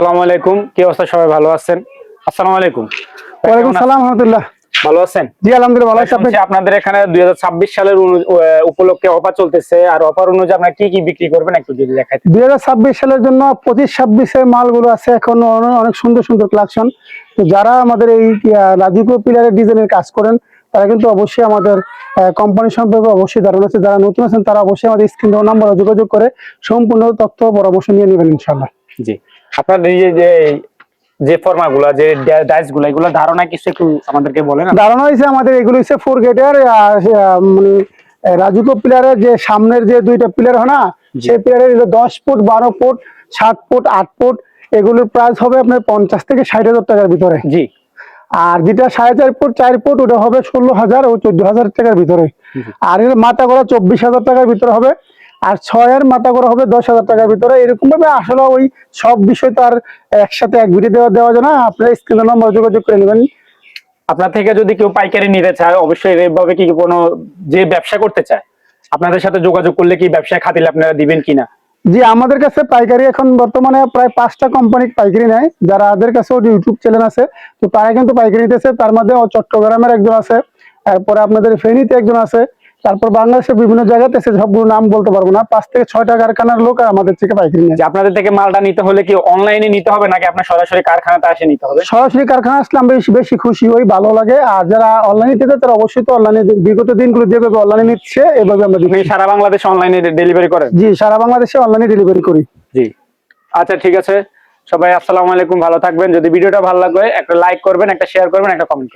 আসসালামু আলাইকুম। কি অবস্থা? সবাই ভালো আছেন? আসসালামু আলাইকুম। ওয়ালাইকুম সালাম রহমতুল্লাহ ভালো আছেন? জি আলহামদুলিল্লাহ ভালো আছি। আপনাদের এখানে দুই সালের উপলক্ষে অফার চলতেছে। আর অফার অনুযায়ী আপনারা কি কি বিক্রি করবেন একটু যদি দেখাই দুই হাজার ছাব্বিশ সালের জন্য পঁচিশ ছাব্বিশের মালগুলো আছে এখন অনেক সুন্দর সুন্দর কালেকশন তো যারা আমাদের এই রাজুকো পিলারের ডিজাইনের কাজ করেন তারা কিন্তু অবশ্যই আমাদের কোম্পানি সম্পর্কে অবশ্যই ধারণা আছে। যারা নতুন আছেন তারা অবশ্যই আমাদের স্ক্রিন নাম্বারে যোগাযোগ করে সম্পূর্ণ তথ্য পরামর্শ নিয়ে নেবেন ইনশাল্লাহ জি। আপনাদের এই যে- যে যে ফর্মা গুলা যে ডাইসগুলা এগুলো ধারণা কিছু একটু আমাদেরকে বলেন ধারণা হয়েছে আমাদের এগুলো হচ্ছে ফোর গেটের মানে আহ, রাজুকো পিলারের যে সামনের যে দুইটা পিলার হয় না। সেই পিলারের দশ ফুট বারো ফুট সাত ফুট আট ফুট এগুলোর প্রাইস হবে আপনার পঞ্চাশ থেকে ষাট হাজার টাকার ভিতরে। জি। আর যেটা সাড়ে চার ফুট চার ফুট ওটা হবে ষোলো হাজার ও চোদ্দ হাজার টাকার ভিতরে। আর এর মাথা করা চব্বিশ হাজার টাকার ভিতরে হবে। আর ছয়ের মাথা করা হবে দশ হাজার টাকার ভিতরে। এরকম ভাবে আসলে ওই সব বিষয় তো আর একসাথে এক ভিডিও দেওয়া দেওয়া যায় না। আপনার স্ক্রিনের নম্বর যোগাযোগ করে নেবেন। আপনার থেকে যদি কেউ পাইকারি নিতে চায় অবশ্যই এইভাবে কি কোনো যে ব্যবসা করতে চায় আপনাদের সাথে যোগাযোগ করলে কি ব্যবসায় খাতিলে আপনারা দিবেন কিনা? জি আমাদের কাছে পাইকারি এখন বর্তমানে প্রায় পাঁচটা কোম্পানি পাইকারি নেয়। যারা আমাদের কাছে ইউটিউব চ্যানেল আছে তো তারা কিন্তু পাইকারি নিতেছে। তার মধ্যে ও চট্টগ্রামের একজন আছে তারপরে আপনাদের ফেনীতে একজন আছে। তারপর বাংলাদেশের বিভিন্ন জায়গাতে আছে সবগুলো নাম বলতে পারব না। পাঁচ থেকে ছয়টা কারখানার লোক আমাদের থেকে পাইকারি নেয়। আপনাদের থেকে মালটা নিতে হলে কি অনলাইনে নিতে হবে নাকি আপনার সরাসরি কারখানাতে আসে নিতে হবে? সরাসরি কারখানা আসলে আমরা বেশি বেশি খুশি হই ভালো লাগে। আর যারা অনলাইনে চায় তারা অবশ্যই তো অনলাইনে বিগত দিনগুলো যেভাবে অনলাইনে নিচ্ছে এভাবে আমরা দিচ্ছি সারা বাংলাদেশে অনলাইনে ডেলিভারি করেন? জি সারা বাংলাদেশে অনলাইনে ডেলিভারি করি। জি। আচ্ছা ঠিক আছে। সবাই আসসালামু আলাইকুম ভালো থাকবেন। যদি ভিডিওটা ভালো লাগে একটা লাইক করবেন একটা শেয়ার করবেন একটা কমেন্ট